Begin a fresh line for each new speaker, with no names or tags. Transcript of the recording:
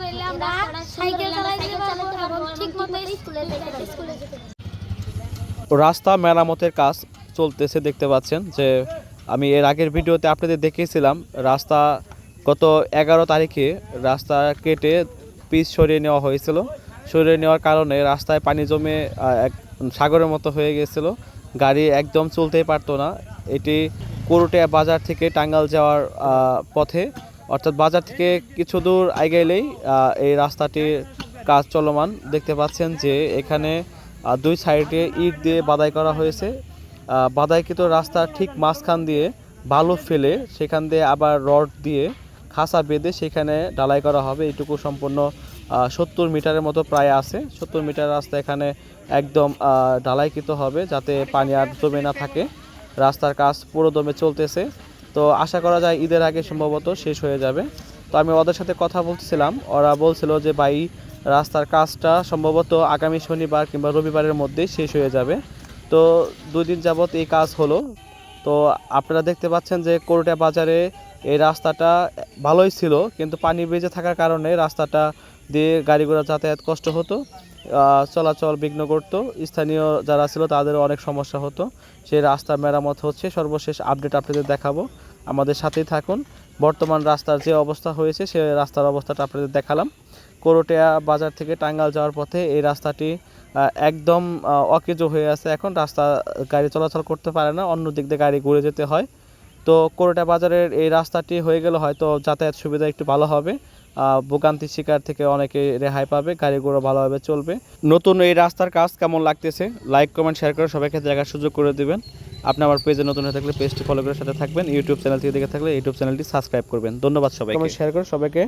হইলে আমরা সাইকেল চালাইতে পারব এবং ঠিক স্কুলে স্কুলে যেতে
রাস্তা মেরামতের কাজ চলতেছে দেখতে পাচ্ছেন যে আমি এর আগের ভিডিওতে আপনাদের দেখিয়েছিলাম রাস্তা গত এগারো তারিখে রাস্তা কেটে পিচ সরিয়ে নেওয়া হয়েছিল। সরিয়ে নেওয়ার কারণে রাস্তায় পানি জমে এক সাগরের মতো হয়ে গিয়েছিল গাড়ি একদম চলতেই পারতো না। এটি কোরুটিয়া বাজার থেকে টাঙ্গাল যাওয়ার আহ, পথে অর্থাৎ বাজার থেকে কিছু দূর আগাইলেই আহ, এই রাস্তাটির কাজ চলমান। দেখতে পাচ্ছেন যে এখানে দুই সাইডে ইট দিয়ে বাদাই করা হয়েছে। বাদাইকৃত রাস্তার ঠিক মাঝখান দিয়ে বালু ফেলে সেখান দিয়ে আবার রড দিয়ে খাসা বেঁধে সেখানে ঢালাই করা হবে। এইটুকু সম্পূর্ণ সত্তর মিটারের মতো প্রায় আছে। সত্তর মিটার রাস্তা এখানে একদম ঢালাইকৃত হবে যাতে পানি আর জমে না থাকে। রাস্তার কাজ পুরো দমে চলতেছে। তো আশা করা যায় ঈদের আগে সম্ভবত শেষ হয়ে যাবে। তো আমি ওদের সাথে কথা বলছিলাম ওরা বলছিল যে, ভাই, রাস্তার কাজটা সম্ভবত আগামী শনিবার কিংবা রবিবারের মধ্যেই শেষ হয়ে যাবে। তো দুই দিন যাবত এই কাজ হলো। তো আপনারা দেখতে পাচ্ছেন যে, কোরটা বাজারে এই রাস্তাটা ভালোই ছিল, কিন্তু পানি বেজে থাকার কারণে রাস্তাটা দিয়ে গাড়ি ঘোড়া যাতায়াত কষ্ট হতো চলাচল বিঘ্ন করতো। স্থানীয় যারা ছিল তাদের অনেক সমস্যা হতো। সেই রাস্তা মেরামত হচ্ছে। সর্বশেষ আপডেট আপনাদের দেখাবো। আমাদের সাথেই থাকুন। বর্তমান রাস্তার যে অবস্থা হয়েছে, সে রাস্তার অবস্থাটা আপনাদের দেখালাম। কোরটিয়া বাজার থেকে টাঙ্গাল যাওয়ার পথে এই রাস্তাটি একদম অকেজো হয়ে আছে এখন। রাস্তা গাড়ি চলাচল করতে পারে না অন্য দিক দিয়ে গাড়ি ঘুরে যেতে হয়। তো কোরটা বাজারের এই রাস্তাটি হয়ে গেলে হয়তো যাতায়াত সুবিধা একটু ভালো হবে। ভোগান্তি শিকার থেকে অনেকে রেহাই পাবে গাড়িগুলো ভালোভাবে চলবে। নতুন এই রাস্তার কাজ কেমন লাগতেছে? লাইক কমেন্ট শেয়ার করে সবাইকে দেখার সুযোগ করে দিবেন। আপনি আমার পেজে নতুন হয়ে থাকলে পেজটি ফলো করে সাথে থাকবেন ইউটিউব চ্যানেল থেকে দেখে থাকলে ইউটিউব চ্যানেলটি সাবস্ক্রাইব করবেন। ধন্যবাদ সবাইকে। শেয়ার করে সবাইকে